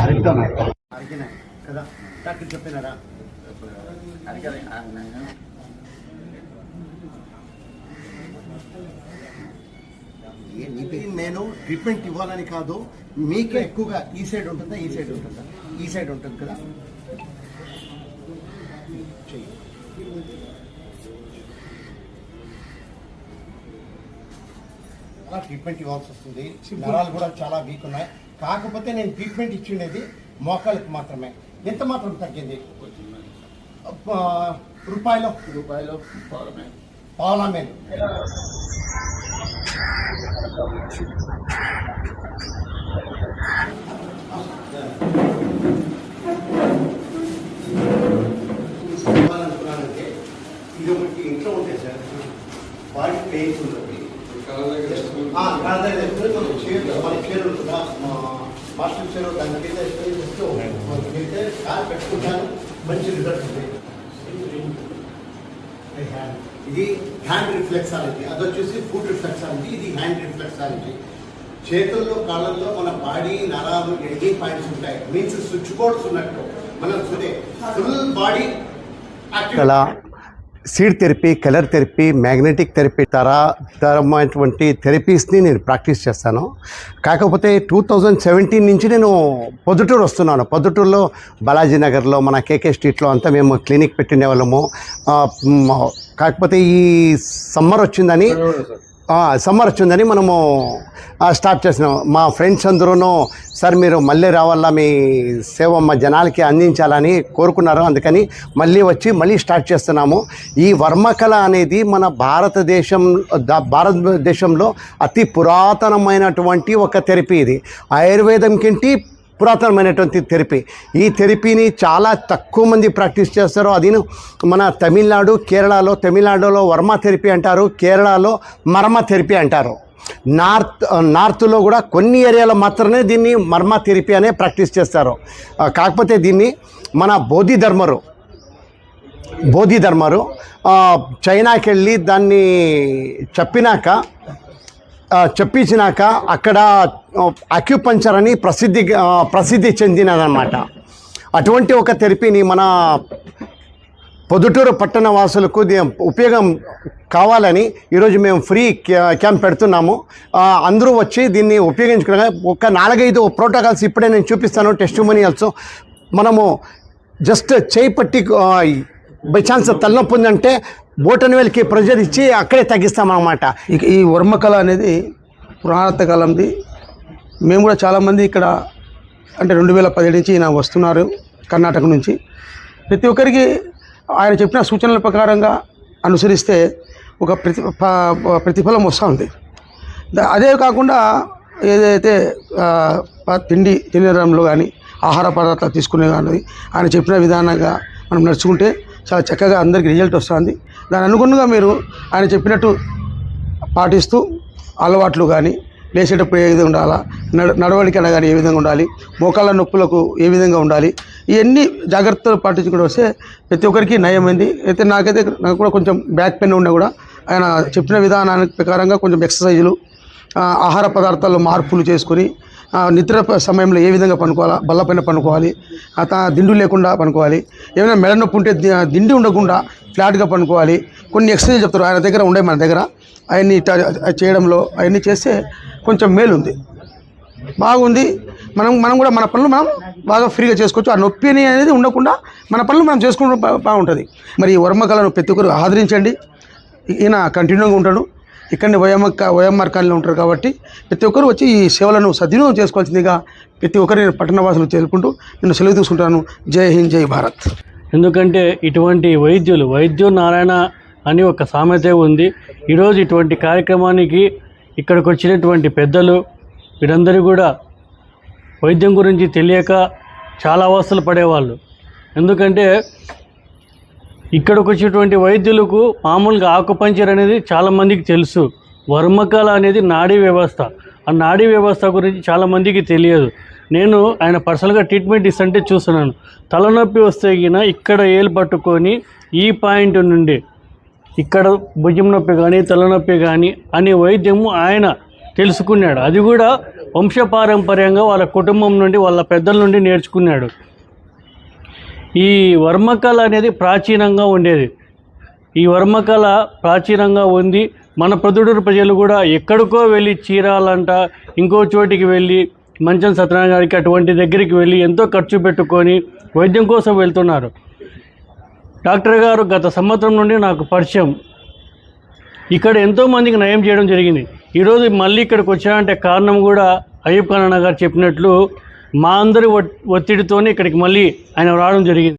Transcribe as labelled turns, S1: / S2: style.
S1: అడిగినాయి. కదా? డాక్టర్ చెప్పినారా? ఇది నేను ట్రీట్మెంట్ ఇవ్వాలని కాదు మీకు ఎక్కువగా ఈ సైడ్ ఉంటుందా ఈ సైడ్ ఉంటుందా? ఈ సైడ్ ఉంటుంది కదా. అలా ట్రీట్మెంట్ ఇవ్వాల్సి వస్తుంది. నరాలు కూడా చాలా వీక్ ఉన్నాయి. కాకపోతే నేను ట్రీట్మెంట్ ఇచ్చిండేది మోకాళ్ళకి మాత్రమే. ఎంత మాత్రం తగ్గింది? రూపాయలు?
S2: రూపాయలు
S1: ఇవ్వాలనుకున్నానంటే ఇది ఒకటి ఇంట్లో ఉంటాయి సార్ బాడీ పెయిన్స్ ఉంటుంది? మాస్టర్ చైర్ దాని మీద వెళ్తే కాలు పెట్టుకుంటాను మంచి రిజల్ట్ ఉంది ఇది హ్యాండ్ రిఫ్లెక్సాలజీ అది వచ్చేసి ఫుడ్ రిఫ్లెక్సాలజీ ఇది హ్యాండ్ రిఫ్లెక్సాలజీ చేతుల్లో కాళ్ళల్లో మన బాడీ నరాలు ఎన్ని పాయింట్స్ ఉంటాయి. మీన్స్ స్విచ్ బోర్డ్స్ ఉన్నట్టు మనం చూడే. Full body
S3: active. Seed therapy colour therapy magnetic therapy తరమైనటువంటి థెరపీస్ని నేను ప్రాక్టీస్ చేస్తాను. కాకపోతే టూ థౌజండ్ సెవెంటీన్ నుంచి నేను పొద్దుటూరు వస్తున్నాను. పొద్దుటూరులో బాలాజీ నగర్లో మన కేకే స్ట్రీట్లో అంతా మేము క్లినిక్ పెట్టిండే వాళ్ళము. కాకపోతే ఈ సమ్మర్ వచ్చిందని సమ్మర్ వచ్చిందని మనము స్టార్ట్ చేసినాం మా ఫ్రెండ్స్ అందరూ సార్ మీరు మళ్ళీ రావాలా? మీ సేవ మా జనాలకి అందించాలని కోరుకున్నారు. అందుకని మళ్ళీ వచ్చి మళ్ళీ స్టార్ట్ చేస్తున్నాము. ఈ వర్మకళ అనేది మన భారతదేశం భారతదేశంలో అతి పురాతనమైనటువంటి ఒక థెరపీ ఇది. ఆయుర్వేదం కింటి పురాతనమైనటువంటి థెరపీ. ఈ థెరపీని చాలా తక్కువ మంది ప్రాక్టీస్ చేస్తారు. అది మన తమిళనాడు కేరళలో తమిళనాడులో వర్మ థెరపీ అంటారు కేరళలో మర్మ థెరపీ అంటారు. నార్త్ నార్త్లో కూడా కొన్ని ఏరియాలో మాత్రమే దీన్ని మర్మ థెరపీ అనే ప్రాక్టీస్ చేస్తారు. కాకపోతే దీన్ని మన బోధి ధర్మరు బోధి ధర్మరు చైనాకి వెళ్ళి దాన్ని చెప్పినాక చెప్పించినాక అక్కడ అక్యుపంచర్ అని ప్రసిద్ధి ప్రసిద్ధి చెందినదన్నమాట. అటువంటి ఒక థెరపీని మన పొద్దుటూరు పట్టణ వాసులకు ఉపయోగం కావాలని ఈరోజు మేము ఫ్రీ క్యా- క్యాంప్ పెడుతున్నాము. అందరూ వచ్చి దీన్ని ఉపయోగించుకునే ఒక నాలుగైదు ప్రోటోకాల్స్ ఇప్పుడే నేను చూపిస్తాను టెస్ట్ మనీయల్స్ మనము జస్ట్ చేయి పట్టి బై ఛాన్స్ తలనొప్పి ఉందంటే బోటన్ వేలకి ప్రెజర్ ఇచ్చి అక్కడే తగ్గిస్తామన్నమాట.
S4: ఇక ఈ వర్మకళ అనేది పురాణత కాలంది మేము కూడా చాలామంది ఇక్కడ అంటే రెండు వేల పదిహేడు నుంచి ఈయన వస్తున్నారు కర్ణాటక నుంచి. ప్రతి ఒక్కరికి ఆయన చెప్పిన సూచనల ప్రకారంగా అనుసరిస్తే ఒక ప్రతి ప్రతిఫలం వస్తూ ఉంది అదే కాకుండా ఏదైతే తిండి తినడంలో కానీ ఆహార పదార్థాలు తీసుకునే కానీ ఆయన చెప్పిన విధానంగా మనం నడుచుకుంటే చాలా చక్కగా అందరికీ రిజల్ట్ వస్తుంది. దాని అనుగుణంగా మీరు ఆయన చెప్పినట్టు పాటిస్తూ అలవాట్లు కానీ లేచేటప్పుడు ఏ విధంగా ఉండాలా నడ నడవడికైనా కానీ ఏ విధంగా ఉండాలి మోకాళ్ళ నొప్పులకు ఏ విధంగా ఉండాలి ఇవన్నీ జాగ్రత్తలు పాటించుకుంటూ వస్తే ప్రతి ఒక్కరికి నయమైంది అయితే నాకైతే నాకు కూడా కొంచెం బ్యాక్ పెయిన్ ఉన్నా కూడా ఆయన చెప్పిన విధానానికి ప్రకారంగా కొంచెం ఎక్సర్సైజులు ఆహార పదార్థాల్లో మార్పులు చేసుకొని నిద్ర సమయంలో ఏ విధంగా పనుకోవాలా? బల్లపైన పనుకోవాలి. తా- దిండు లేకుండా పనుకోవాలి. ఏమైనా మెడ నొప్పి ఉంటే దిండి ఉండకుండా ఫ్లాట్గా పనుకోవాలి. కొన్ని ఎక్సర్సైజ్ చెప్తారు. ఆయన దగ్గర ఉండే మన దగ్గర. అవన్నీ చేయడంలో అవన్నీ చేస్తే కొంచెం మేలు ఉంది బాగుంది. మనం మనం కూడా మన పనులు మనం బాగా ఫ్రీగా చేసుకోవచ్చు. ఆ నొప్పి అనేది ఉండకుండా మన పనులు మనం చేసుకుంటూ బాగుంటుంది. మరి ఈ వర్మకళను ప్రతి ఒక్కరు ఆదరించండి. ఈయన కంటిన్యూగా ఉంటాడు. ఇక్కడనే వయమక్క వయమ్మర్ కాలనీలో ఉంటారు కాబట్టి ప్రతి ఒక్కరు వచ్చి ఈ సేవలను సద్వినియోగం చేసుకోవాల్సిందిగా ప్రతి ఒక్కరు నేను పట్టణవాసులు తెలుపుకుంటూ నేను సెలవు తీసుకుంటాను. జై హింద్ జై భారత్.
S5: ఎందుకంటే ఇటువంటి వైద్యులు వైద్యు నారాయణ అని ఒక సామెత ఉంది. ఈరోజు ఇటువంటి కార్యక్రమానికి ఇక్కడికి వచ్చినటువంటి పెద్దలు వీరందరూ కూడా వైద్యం గురించి తెలియక చాలా అవస్థలు పడేవాళ్ళు. ఎందుకంటే ఇక్కడికి వచ్చేటువంటి వైద్యులకు మామూలుగా ఆకుపంచర్ అనేది చాలామందికి తెలుసు. వర్మకళ అనేది నాడీ వ్యవస్థ. ఆ నాడీ వ్యవస్థ గురించి చాలా మందికి తెలియదు. నేను ఆయన పర్సనల్గా ట్రీట్మెంట్ ఇస్తుంటే చూస్తున్నాను. తలనొప్పి వస్తే గిన ఇక్కడ ఏలు పట్టుకొని ఈ పాయింట్ నుండి ఇక్కడ భుజం నొప్పి కానీ తలనొప్పి కానీ అనే వైద్యము ఆయన తెలుసుకున్నాడు. అది కూడా వంశపారంపర్యంగా వాళ్ళ కుటుంబం నుండి వాళ్ళ పెద్దల నుండి నేర్చుకున్నాడు. ఈ వర్మకళ అనేది ప్రాచీనంగా ఉండేది. ఈ వర్మకళ ప్రాచీనంగా ఉంది. మన ప్రదుడూరు ప్రజలు కూడా ఎక్కడికో వెళ్ళి చీరాలంట ఇంకో చోటికి వెళ్ళి మంచం సత్యనారాయణ గారికి అటువంటి దగ్గరికి వెళ్ళి ఎంతో ఖర్చు పెట్టుకొని వైద్యం కోసం వెళ్తున్నారు. డాక్టర్ గారు గత సంవత్సరం నుండి నాకు పరిచయం. ఇక్కడ ఎంతోమందికి నయం చేయడం జరిగింది. ఈరోజు మళ్ళీ ఇక్కడికి వచ్చానంటే కారణం కూడా అయ్యప్ప గారు చెప్పినట్లు మా అందరి ఒత్తిడితోనే ఇక్కడికి మళ్ళీ ఆయన రావడం జరిగింది.